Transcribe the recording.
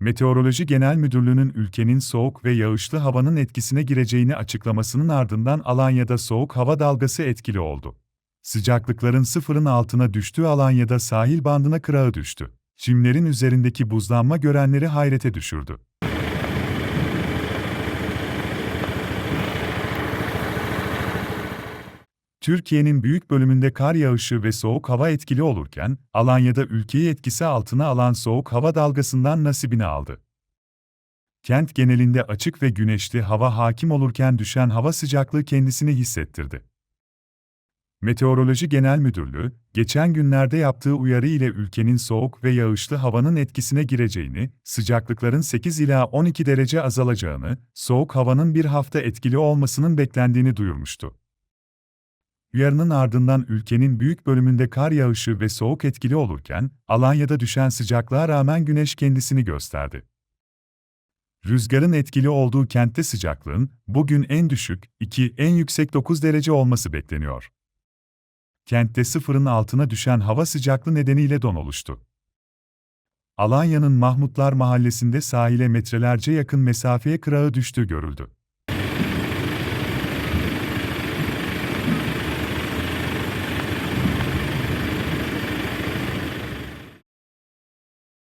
Meteoroloji Genel Müdürlüğü'nün ülkenin soğuk ve yağışlı havanın etkisine gireceğini açıklamasının ardından Alanya'da soğuk hava dalgası etkili oldu. Sıcaklıkların sıfırın altına düştüğü Alanya'da sahil bandına kırağı düştü. Çimlerin üzerindeki buzlanma görenleri hayrete düşürdü. Türkiye'nin büyük bölümünde kar yağışı ve soğuk hava etkili olurken, Alanya'da ülkeyi etkisi altına alan soğuk hava dalgasından nasibini aldı. Kent genelinde açık ve güneşli hava hakim olurken düşen hava sıcaklığı kendisini hissettirdi. Meteoroloji Genel Müdürlüğü, geçen günlerde yaptığı uyarı ile ülkenin soğuk ve yağışlı havanın etkisine gireceğini, sıcaklıkların 8 ila 12 derece azalacağını, soğuk havanın bir hafta etkili olmasının beklendiğini duyurmuştu. Uyarının ardından ülkenin büyük bölümünde kar yağışı ve soğuk etkili olurken, Alanya'da düşen sıcaklığa rağmen güneş kendisini gösterdi. Rüzgarın etkili olduğu kentte sıcaklığın, bugün en düşük, 2, en yüksek 9 derece olması bekleniyor. Kentte sıfırın altına düşen hava sıcaklığı nedeniyle don oluştu. Alanya'nın Mahmutlar Mahallesi'nde sahile metrelerce yakın mesafeye kırağı düştüğü görüldü.